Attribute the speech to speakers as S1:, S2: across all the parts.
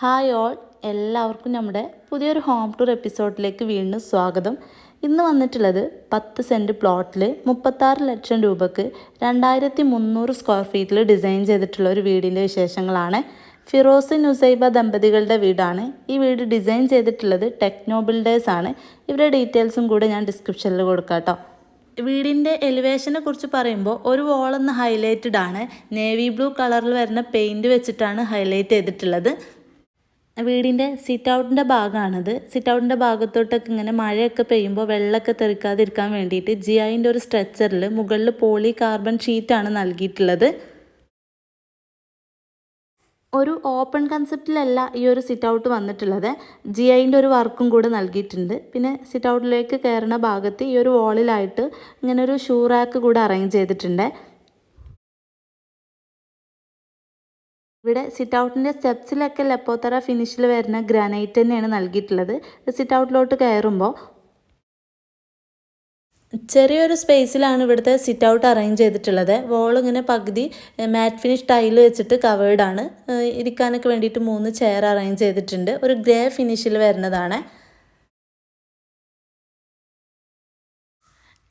S1: Hi all. എല്ലാവർക്കും നമ്മുടെ പുതിയൊരു ഹോം ടൂർ എപ്പിസോഡിലേക്ക് വീണ്ടും സ്വാഗതം. ഇന്ന് വന്നിട്ടുള്ളത് പത്ത് സെന്റ് പ്ലോട്ടിൽ മുപ്പത്താറ് ലക്ഷം രൂപക്ക് രണ്ടായിരത്തി മുന്നൂറ് സ്ക്വയർ ഫീറ്റിൽ ഡിസൈൻ ചെയ്തിട്ടുള്ള ഒരു വീടിന്റെ വിശേഷങ്ങളാണ്. ഫിറോസ് നുസൈബ ദമ്പതികളുടെ വീടാണ്. ഈ വീട് ഡിസൈൻ ചെയ്തിട്ടുള്ളത് ടെക്നോ ബിൽഡേഴ്സ് ആണ്. ഇവരുടെ ഡീറ്റെയിൽസും കൂടെ ഞാൻ ഡിസ്ക്രിപ്ഷനിൽ കൊടുക്കാട്ടോ വീടിന്റെ എലിവേഷനെ കുറിച്ച് പറയുമ്പോൾ ഒരു വോളൊന്ന് ഹൈലൈറ്റഡ് ആണ്. നേവി ബ്ലൂ കളറിൽ വരുന്ന പെയിന്റ് വെച്ചിട്ടാണ് ഹൈലൈറ്റ് ചെയ്തിട്ടുള്ളത്. വീടിന്റെ സിറ്റ് ഔട്ടിന്റെ ഭാഗമാണിത് സിറ്റ് ഔട്ടിന്റെ ഭാഗത്തോട്ടൊക്കെ ഇങ്ങനെ മഴയൊക്കെ പെയ്യുമ്പോൾ വെള്ളമൊക്കെ തെറിക്കാതിരിക്കാൻ വേണ്ടിയിട്ട് ജി ഐന്റെ ഒരു സ്ട്രെച്ചറിൽ മുകളിൽ പോളി കാർബൺ ഷീറ്റാണ് നൽകിയിട്ടുള്ളത്. ഒരു ഓപ്പൺ കൺസെപ്റ്റിലല്ല ഈ ഒരു സിറ്റ് ഔട്ട് വന്നിട്ടുള്ളത്. ജി ഐന്റെ ഒരു വർക്കും കൂടെ നൽകിയിട്ടുണ്ട്. പിന്നെ സിറ്റ് ഔട്ടിലേക്ക് കയറുന്ന ഭാഗത്ത് ഈ ഒരു വാളിലായിട്ട് ഇങ്ങനെ ഒരു ഷൂ റാക്ക് കൂടെ അറേഞ്ച് ചെയ്തിട്ടുണ്ട്. ഇവിടെ സിറ്റ് ഔട്ടിന്റെ സ്റ്റെപ്സിലൊക്കെ ലെപ്പോത്തറ ഫിനിഷിൽ വരുന്ന ഗ്രാനൈറ്റ് തന്നെയാണ് നൽകിയിട്ടുള്ളത്. സിറ്റ് ഔട്ടിലോട്ട് കയറുമ്പോൾ ചെറിയൊരു സ്പേസിലാണ് ഇവിടുത്തെ സിറ്റ് ഔട്ട് അറേഞ്ച് ചെയ്തിട്ടുള്ളത്. വോൾ ഇങ്ങനെ പകുതി മാറ്റ് ഫിനിഷ് ടൈൽ വെച്ചിട്ട് കവേർഡ് ആണ്. ഇരിക്കാനൊക്കെ വേണ്ടിയിട്ട് മൂന്ന് ചെയർ അറേഞ്ച് ചെയ്തിട്ടുണ്ട്. ഒരു ഗ്രേ ഫിനിഷിൽ വരുന്നതാണ്.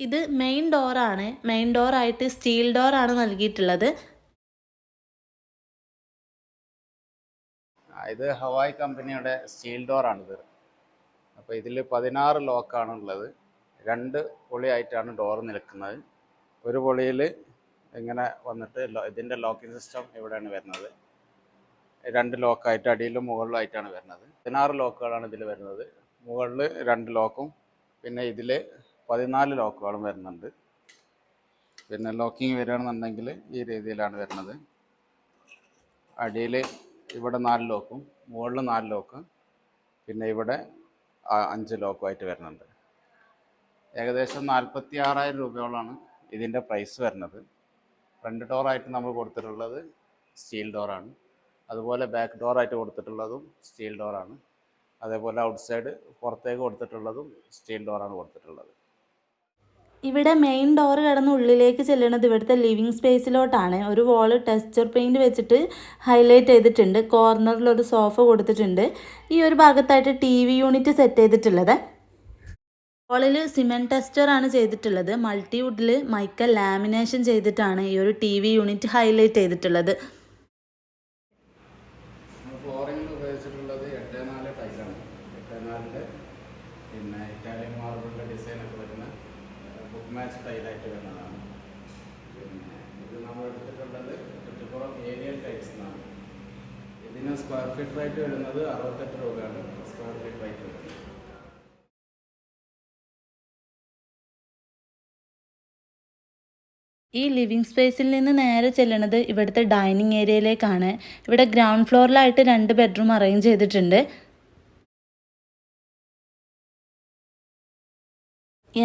S1: ഇത് മെയിൻ ഡോറാണ് മെയിൻ ഡോറായിട്ട് സ്റ്റീൽ ഡോറാണ് നൽകിയിട്ടുള്ളത്.
S2: ഇത് ഹവായ് കമ്പനിയുടെ സ്റ്റീൽ ഡോറാണിത്. അപ്പോൾ ഇതിൽ പതിനാറ് ലോക്കാണ് ഉള്ളത് രണ്ട് പൊളിയായിട്ടാണ് ഡോർ നിൽക്കുന്നത്. ഒരു പൊളിയിൽ ഇങ്ങനെ വന്നിട്ട് ഇതിന്റെ ലോക്കിംഗ് സിസ്റ്റം ഇവിടെയാണ് വരുന്നത്. രണ്ട് ലോക്കായിട്ട് അടിയിലും മുകളിലായിട്ടാണ് വരുന്നത്. പതിനാറ് ലോക്കുകളാണ് ഇതിൽ വരുന്നത്. മുകളിൽ രണ്ട് ലോക്കും പിന്നെ ഇതിൽ പതിനാല് ലോക്കുകളും വരുന്നുണ്ട്. പിന്നെ ലോക്കിംഗ് വരികയാണെന്നുണ്ടെങ്കിൽ ഈ രീതിയിലാണ് വരുന്നത്. അടിയിൽ ഇവിടെ നാല് ലോക്കും മുകളിൽ നാല് ലോക്ക് പിന്നെ ഇവിടെ അഞ്ച് ലോക്കുമായിട്ട് വരുന്നുണ്ട്. ഏകദേശം നാൽപ്പത്തി ആറായിരം രൂപയോളാണ് ഇതിന്റെ പ്രൈസ് വരുന്നത്. ഫ്രണ്ട് ഡോറായിട്ട് നമ്മൾ കൊടുത്തിട്ടുള്ളത് സ്റ്റീൽ ഡോറാണ് അതുപോലെ ബാക്ക് ഡോറായിട്ട് കൊടുത്തിട്ടുള്ളതും സ്റ്റീൽ ഡോറാണ് അതേപോലെ ഔട്ട് സൈഡ് പുറത്തേക്ക് കൊടുത്തിട്ടുള്ളതും സ്റ്റീൽ ഡോറാണ് കൊടുത്തിട്ടുള്ളത്.
S1: ഇവിടെ മെയിൻ ഡോർ കടന്ന് ഉള്ളിലേക്ക് ചെല്ലണത് ഇവിടുത്തെ ലിവിങ് സ്പേസിലോട്ടാണ് ഒരു വാൾ ടെക്സ്ചർ പെയിന്റ് വെച്ചിട്ട് ഹൈലൈറ്റ് ചെയ്തിട്ടുണ്ട്. കോർണറിൽ ഒരു സോഫ കൊടുത്തിട്ടുണ്ട്. ഈ ഒരു ഭാഗത്തായിട്ട് ടി വി യൂണിറ്റ് സെറ്റ് ചെയ്തിട്ടുള്ളത്. ഹോളിൽ സിമെന്റ് ആണ് ചെയ്തിട്ടുള്ളത്. മൾട്ടിവുഡിൽ മൈക്ക ലാമിനേഷൻ ചെയ്തിട്ടാണ് ഈ ഒരു ടി വി യൂണിറ്റ് ഹൈലൈറ്റ് ചെയ്തിട്ടുള്ളത്.
S2: സ്ക്വയർ ഫീറ്റ് റേറ്റ് വരുന്നത് അറുപത്തെട്ട് രൂപയാണ്. സ്ക്വയർ ഫീറ്റ് റേറ്റ്
S1: ഈ ലിവിങ് സ്പേസിൽ നിന്ന് നേരെ ചെല്ലണത് ഇവിടുത്തെ ഡൈനിങ് ഏരിയയിലേക്കാണ് ഇവിടെ ഗ്രൗണ്ട് ഫ്ലോറിലായിട്ട് രണ്ട് ബെഡ്റൂം അറേഞ്ച് ചെയ്തിട്ടുണ്ട്.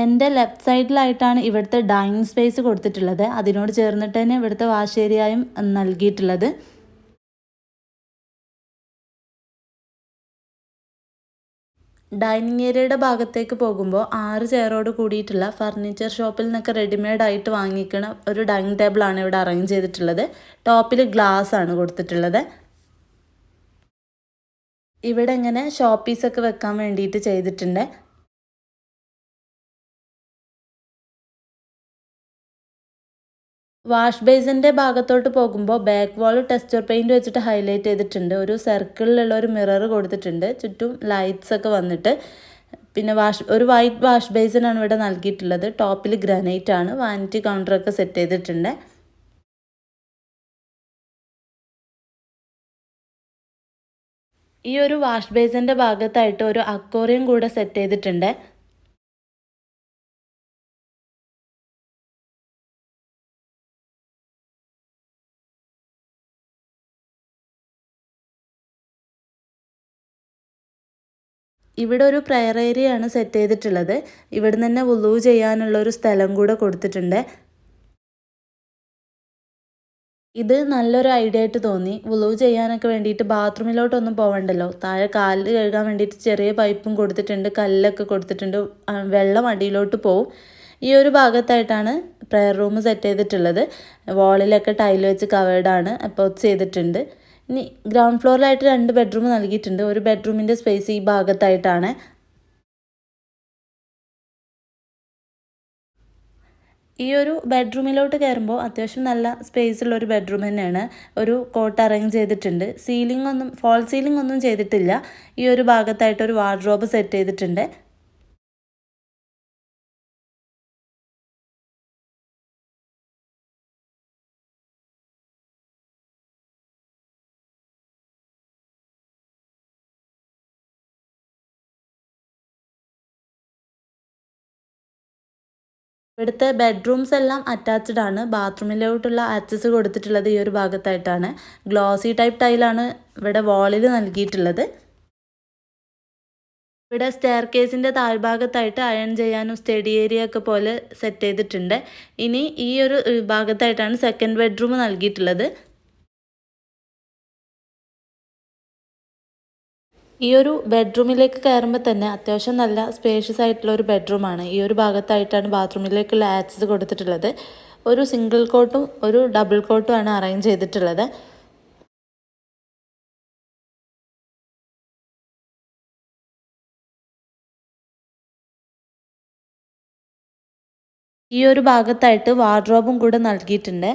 S1: എന്റെ ലെഫ്റ്റ് സൈഡിലായിട്ടാണ് ഇവിടുത്തെ ഡൈനിങ് സ്പേസ് കൊടുത്തിട്ടുള്ളത്. അതിനോട് ചേർന്നിട്ട് തന്നെ ഇവിടുത്തെ വാഷ് ഏരിയയും നൽകിയിട്ടുള്ളത്. ഡൈനിങ് ഏരിയയുടെ ഭാഗത്തേക്ക് പോകുമ്പോൾ ആറ് ചെയറോട് കൂടിയിട്ടുള്ള ഫർണിച്ചർ ഷോപ്പിൽ നിന്നൊക്കെ റെഡിമെയ്ഡ് ആയിട്ട് വാങ്ങിക്കണ ഒരു ഡൈനിങ് ടേബിളാണ് ഇവിടെ അറേഞ്ച് ചെയ്തിട്ടുള്ളത്. ടോപ്പിൽ ഗ്ലാസ് ആണ് കൊടുത്തിട്ടുള്ളത്. ഇവിടെ ഇങ്ങനെ ഷോപ്പീസൊക്കെ വെക്കാൻ വേണ്ടിയിട്ട് ചെയ്തിട്ടുണ്ട്. വാഷ് ബേസിന്റെ ഭാഗത്തോട്ട് പോകുമ്പോൾ ബാക്ക് വാൾ ടെക്സ്ചർ പെയിന്റ് വെച്ചിട്ട് ഹൈലൈറ്റ് ചെയ്തിട്ടുണ്ട്. ഒരു സർക്കിളിലുള്ള ഒരു മിറർ കൊടുത്തിട്ടുണ്ട്. ചുറ്റും ലൈറ്റ്സ് ഒക്കെ വന്നിട്ട്. പിന്നെ വാഷ് ഒരു വൈറ്റ് വാഷ് ബേസിനാണ് ഇവിടെ നൽകിയിട്ടുള്ളത്. ടോപ്പിൽ ഗ്രാനൈറ്റ് ആണ്. വാനിറ്റി കൗണ്ടറൊക്കെ സെറ്റ് ചെയ്തിട്ടുണ്ട്. ഈ ഒരു വാഷ് ബേസിന്റെ ഭാഗത്തായിട്ട് ഒരു അക്വോറിയം കൂടെ സെറ്റ് ചെയ്തിട്ടുണ്ട്. ഇവിടെ ഒരു പ്രയർ ഏരിയയാണ് സെറ്റ് ചെയ്തിട്ടുള്ളത്. ഇവിടെ തന്നെ വുളു ചെയ്യാനുള്ള ഒരു സ്ഥലം കൂടെ കൊടുത്തിട്ടുണ്ട്. ഇത് നല്ലൊരു ഐഡിയ ആയിട്ട് തോന്നി. വുളു ചെയ്യാനൊക്കെ വേണ്ടിയിട്ട് ബാത്റൂമിലോട്ടൊന്നും പോകണ്ടല്ലോ താഴെ കാൽ കഴുകാൻ വേണ്ടിയിട്ട് ചെറിയ പൈപ്പും കൊടുത്തിട്ടുണ്ട്. കല്ലൊക്കെ കൊടുത്തിട്ടുണ്ട്. വെള്ളം അടിയിലോട്ട് പോവും. ഈ ഒരു ഭാഗത്തായിട്ടാണ് പ്രയർ റൂം സെറ്റ് ചെയ്തിട്ടുള്ളത്. വാളിലൊക്കെ ടൈൽ വെച്ച് കവേർഡാണ് അപ്പോൾ ചെയ്തിട്ടുണ്ട്. ഇനി ഗ്രൗണ്ട് ഫ്ലോറിലായിട്ട് രണ്ട് ബെഡ്റൂം നൽകിയിട്ടുണ്ട്. ഒരു ബെഡ്റൂമിന്റെ സ്പേസ് ഈ ഭാഗത്തായിട്ടാണ്. ഈ ഒരു ബെഡ്റൂമിലോട്ട് കയറുമ്പോൾ അത്യാവശ്യം നല്ല സ്പേസ് ഉള്ള ഒരു ബെഡ്റൂം തന്നെയാണ്. ഒരു കോട്ട് അറേഞ്ച് ചെയ്തിട്ടുണ്ട്. സീലിംഗ് ഒന്നും ഫോൾ സീലിംഗ് ഒന്നും ചെയ്തിട്ടില്ല. ഈ ഒരു ഭാഗത്തായിട്ട് ഒരു വാർഡ്രോബ് സെറ്റ് ചെയ്തിട്ടുണ്ട്. ഇവിടുത്തെ ബെഡ്റൂംസ് എല്ലാം അറ്റാച്ച്ഡ് ആണ്. ബാത്റൂമിലോട്ടുള്ള ആക്സസ് കൊടുത്തിട്ടുള്ളത് ഈ ഒരു ഭാഗത്തായിട്ടാണ്. ഗ്ലോസി ടൈപ്പ് ടൈലാണ് ഇവിടെ വാളിൽ നൽകിയിട്ടുള്ളത്. ഇവിടെ സ്റ്റെയർ കേസിന്റെ താഴ്ഭാഗത്തായിട്ട് അയൺ ചെയ്യാനും സ്റ്റഡി ഏരിയ ഒക്കെ പോലെ സെറ്റ് ചെയ്തിട്ടുണ്ട്. ഇനി ഈ ഒരു ഭാഗത്തായിട്ടാണ് സെക്കൻഡ് ബെഡ്റൂം നൽകിയിട്ടുള്ളത്. ഈ ഒരു ബെഡ്റൂമിലേക്ക് കയറുമ്പോൾ തന്നെ അത്യാവശ്യം നല്ല സ്പേഷ്യസ് ആയിട്ടുള്ള ഒരു ബെഡ്റൂമാണ് ഈ ഒരു ഭാഗത്തായിട്ടാണ് ബാത്റൂമിലേക്കുള്ള ആക്സസ് കൊടുത്തിട്ടുള്ളത്. ഒരു സിംഗിൾ കോട്ടും ഒരു ഡബിൾ കോട്ടും ആണ് അറേഞ്ച് ചെയ്തിട്ടുള്ളത്. ഈ ഒരു ഭാഗത്തായിട്ട് വാർഡ്രോബും കൂടെ നൽകിയിട്ടുണ്ട്.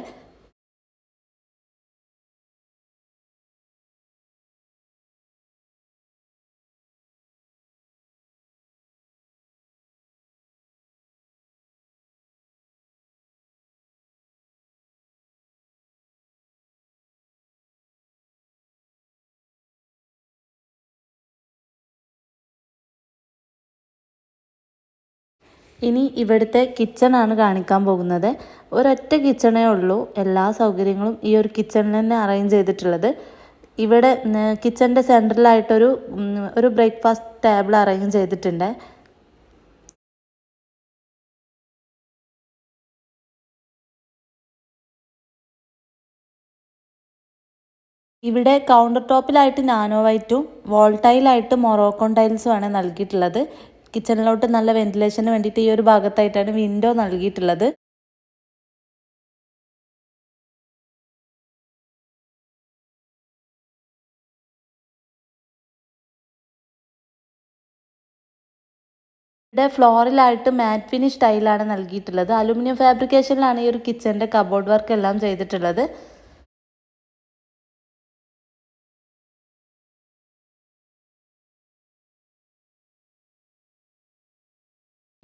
S1: ഇനി ഇവിടുത്തെ കിച്ചണാണ് കാണിക്കാൻ പോകുന്നത്. ഒരൊറ്റ കിച്ചണേ ഉള്ളൂ. എല്ലാ സൗകര്യങ്ങളും ഈ ഒരു കിച്ചണിൽ തന്നെ അറേഞ്ച് ചെയ്തിട്ടുള്ളത്. ഇവിടെ കിച്ചണിന്റെ സെന്ററിലായിട്ടൊരു ഒരു ബ്രേക്ക്ഫാസ്റ്റ് ടേബിൾ അറേഞ്ച് ചെയ്തിട്ടുണ്ട്. ഇവിടെ കൗണ്ടർ ടോപ്പിലായിട്ട് നാനോ വൈറ്റും വോൾട്ടൈലായിട്ട് മൊറോക്കോൺ ടൈൽസും ആണ് നൽകിയിട്ടുള്ളത്. കിച്ചണിലോട്ട് നല്ല വെന്റിലേഷന് വേണ്ടിയിട്ട് ഈ ഒരു ഭാഗത്തായിട്ടാണ് വിൻഡോ നൽകിയിട്ടുള്ളത്. ഇവിടെ ഫ്ലോറിലായിട്ട് മാറ്റ് ഫിനിഷ് ടൈലാണ് നൽകിയിട്ടുള്ളത്. അലുമിനിയം ഫാബ്രിക്കേഷനിലാണ് ഈ ഒരു കിച്ചന്റെ കബോർഡ് വർക്ക് എല്ലാം ചെയ്തിട്ടുള്ളത്.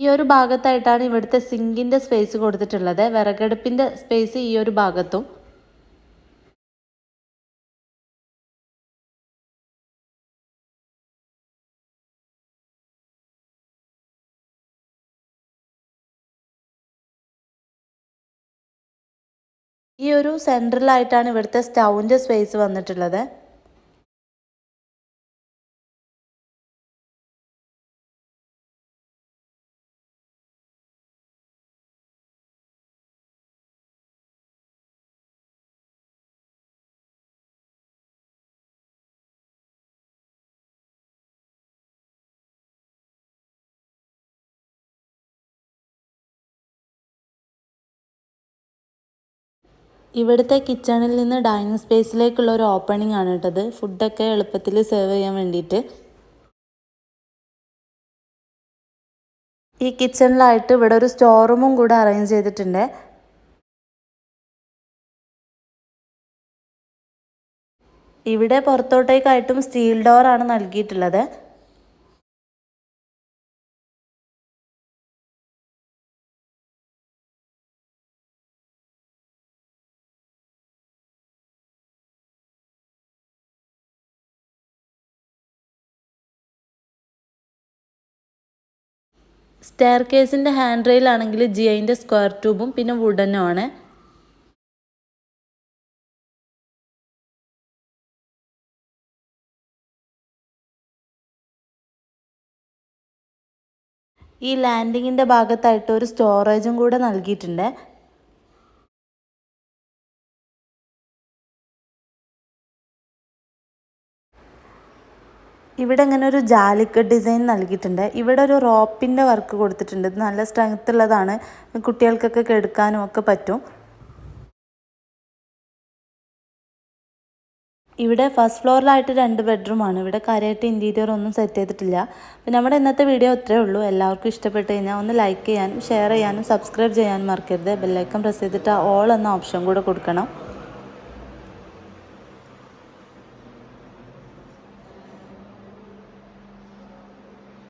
S1: ഈ ഒരു ഭാഗത്തായിട്ടാണ് ഇവിടുത്തെ സിങ്കിന്റെ സ്പേസ് കൊടുത്തിട്ടുള്ളത്. വിറകടുപ്പിന്റെ സ്പേസ് ഈ ഒരു ഭാഗത്തും. ഈ ഒരു സെൻട്രലായിട്ടാണ് ഇവിടുത്തെ സ്റ്റൗവിന്റെ സ്പേസ് വന്നിട്ടുള്ളത്. ഇവിടുത്തെ കിച്ചണിൽ നിന്ന് ഡൈനിങ് സ്പേസിലേക്കുള്ള ഒരു ഓപ്പണിംഗ് ആണ് കേട്ടത് ഫുഡൊക്കെ എളുപ്പത്തിൽ സെർവ് ചെയ്യാൻ വേണ്ടിയിട്ട്. ഈ കിച്ചണിലായിട്ട് ഇവിടെ ഒരു സ്റ്റോർ റൂമും കൂടെ അറേഞ്ച് ചെയ്തിട്ടുണ്ട്. ഇവിടെ പുറത്തോട്ടേക്കായിട്ടും സ്റ്റീൽ ഡോറാണ് നൽകിയിട്ടുള്ളത്. സ്റ്റെയർ കേസിന്റെ ഹാൻഡ് റെയിൽ ആണെങ്കിൽ ജി ഐന്റെ സ്ക്വയർ ട്യൂബും പിന്നെ വുഡനും ആണ് ഈ ലാൻഡിങ്ങിന്റെ ഭാഗത്തായിട്ട് ഒരു സ്റ്റോറേജും കൂടെ നൽകിയിട്ടുണ്ട്. ഇവിടെ ഇങ്ങനെ ഒരു ജാലിക്ക ഡിസൈൻ നൽകിയിട്ടുണ്ട്. ഇവിടെ ഒരു റോപ്പിന്റെ വർക്ക് കൊടുത്തിട്ടുണ്ട്. ഇത് നല്ല സ്ട്രെങ്ത് ഉള്ളതാണ്. കുട്ടികൾക്കൊക്കെ കെടുക്കാനും ഒക്കെ പറ്റും. ഇവിടെ ഫസ്റ്റ് ഫ്ലോറിലായിട്ട് രണ്ട് ബെഡ്റൂമാണ് ഇവിടെ കാര്യമായിട്ട് ഇന്റീരിയർ ഒന്നും സെറ്റ് ചെയ്തിട്ടില്ല. അപ്പം നമ്മുടെ ഇന്നത്തെ വീഡിയോ ഇത്രയേ ഉള്ളൂ. എല്ലാവർക്കും ഇഷ്ടപ്പെട്ട് കഴിഞ്ഞാൽ ഒന്ന് ലൈക്ക് ചെയ്യാനും ഷെയർ ചെയ്യാനും സബ്സ്ക്രൈബ് ചെയ്യാനും മറക്കരുത്. ബെല്ലൈക്കൺ പ്രസ് ചെയ്തിട്ട് ഓൾ എന്ന ഓപ്ഷൻ കൂടെ കൊടുക്കണം.